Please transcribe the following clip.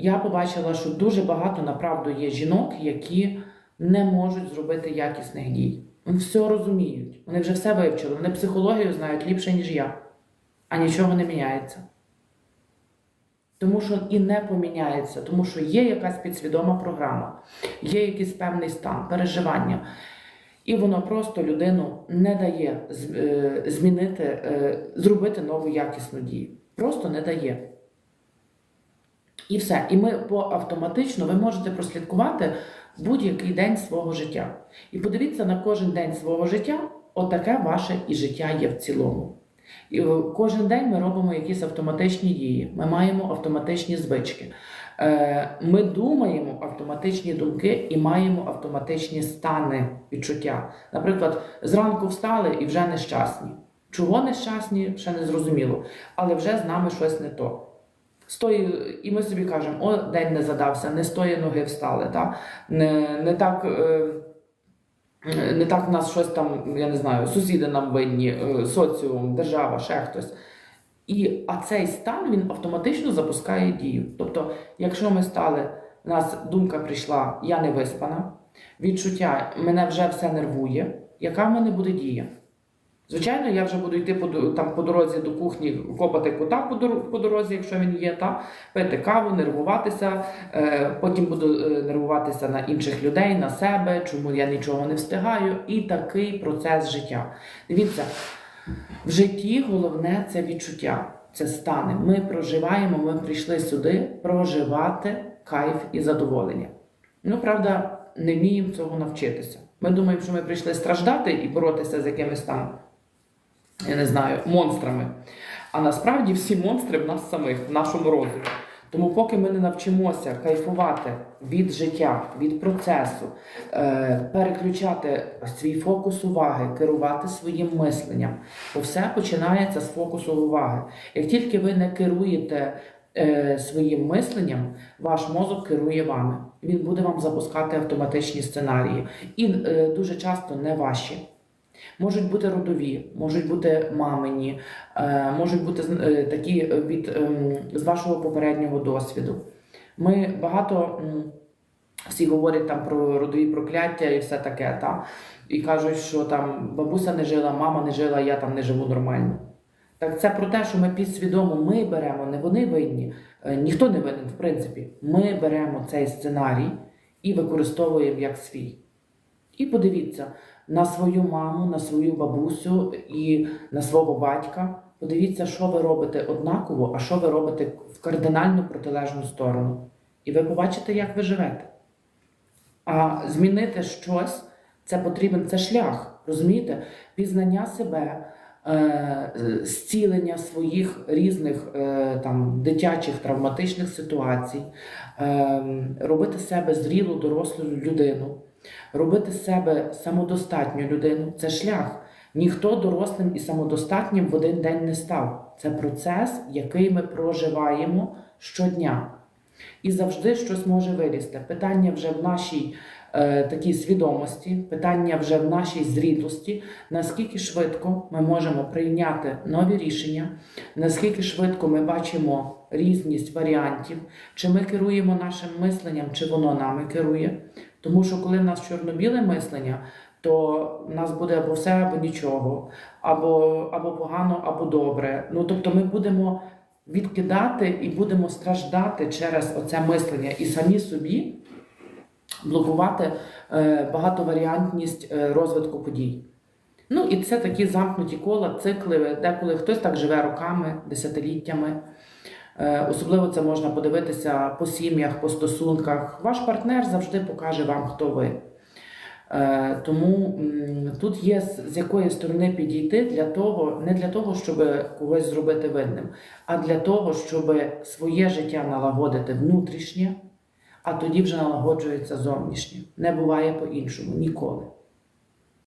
Я побачила, що дуже багато направду є жінок, які не можуть зробити якісних дій. Вони все розуміють, вони вже все вивчили, вони психологію знають ліпше, ніж я, а нічого не міняється. Тому що і не поміняється, тому що є якась підсвідома програма, є якийсь певний стан, переживання. І воно просто людину не дає е, змінити, е, зробити нову якісну дію. Просто не дає. І все. І ми по автоматично ви можете прослідкувати будь-який день свого життя. І подивіться на кожен день свого життя, отаке ваше і життя є в цілому. І е, кожен день ми робимо якісь автоматичні дії, ми маємо автоматичні звички. Е, Ми думаємо автоматичні думки і маємо автоматичні стани відчуття. Наприклад, зранку встали і вже нещасні. Чого нещасні, ще не зрозуміло, але вже з нами щось не то. Стої, і ми собі кажемо, о, день не задався, не з тої ноги встали, та? Не, не так. Е, не так нас щось там, я не знаю, сусіди нам винні, е, соціум, держава, ще хтось. І, а цей стан він автоматично запускає дію. Тобто, якщо ми стали, у нас думка прийшла, я не виспана, відчуття, мене вже все нервує, яка в мене буде дія? Звичайно, я вже буду йти по, там, по дорозі до кухні, копати кота по, дор- по дорозі, якщо він є, та, пити каву, нервуватися, е, потім буду е, нервуватися на інших людей, на себе, чому я нічого не встигаю, і такий процес життя. Дивіться, в житті головне це відчуття, це стани. Ми проживаємо, ми прийшли сюди проживати кайф і задоволення. Ну, правда, не вміємо цього навчитися. Ми думаємо, що ми прийшли страждати і боротися з якимись там, я не знаю, монстрами. А насправді всі монстри в нас самих, в нашому розумі. Тому, поки ми не навчимося кайфувати від життя, від процесу, е, переключати свій фокус уваги, керувати своїм мисленням, бо все починається з фокусу уваги. Як тільки ви не керуєте е, своїм мисленням, ваш мозок керує вами. Він буде вам запускати автоматичні сценарії, і е, дуже часто не ваші. Можуть бути родові, можуть бути мамині, е, можуть бути е, такі від ем, з вашого попереднього досвіду. Ми багато всі говорять там про родові прокляття і все таке, та? і кажуть, що там бабуся не жила, мама не жила, я там не живу нормально. Так це про те, що ми підсвідомо ми беремо, не вони винні, е, ніхто не винен, в принципі. Ми беремо цей сценарій і використовуємо як свій. І подивіться на свою маму, на свою бабусю і на свого батька. Подивіться, що ви робите однаково, а що ви робите в кардинально протилежну сторону. І ви побачите, як ви живете. А змінити щось це потрібен це шлях, розумієте? Пізнання себе, е, зцілення своїх різних е, там, дитячих травматичних ситуацій, е, робити себе зрілу, дорослу людину, робити з себе самодостатню людину це шлях. Ніхто дорослим і самодостатнім в один день не став. Це процес, який ми проживаємо щодня. І завжди щось може вилізти. Питання вже в нашій е, такій свідомості, питання вже в нашій зрілості, наскільки швидко ми можемо прийняти нові рішення, наскільки швидко ми бачимо різність варіантів, чи ми керуємо нашим мисленням, чи воно нами керує. Тому що коли в нас чорно-біле мислення, то в нас буде або все, або нічого, або, або погано, або добре. Ну тобто ми будемо відкидати і будемо страждати через оце мислення і самі собі блокувати е, багатоваріантність е, розвитку подій. Ну і це такі замкнуті кола, цикли, деколи хтось так живе роками, десятиліттями. Е, Особливо це можна подивитися по сім'ях, по стосунках. Ваш партнер завжди покаже вам, хто ви. Е, Тому тут є з з якої сторони підійти для того, не для того, щоб когось зробити винним, а для того, щоб своє життя налагодити внутрішнє, а тоді вже налагоджується зовнішнє. Не буває по-іншому ніколи.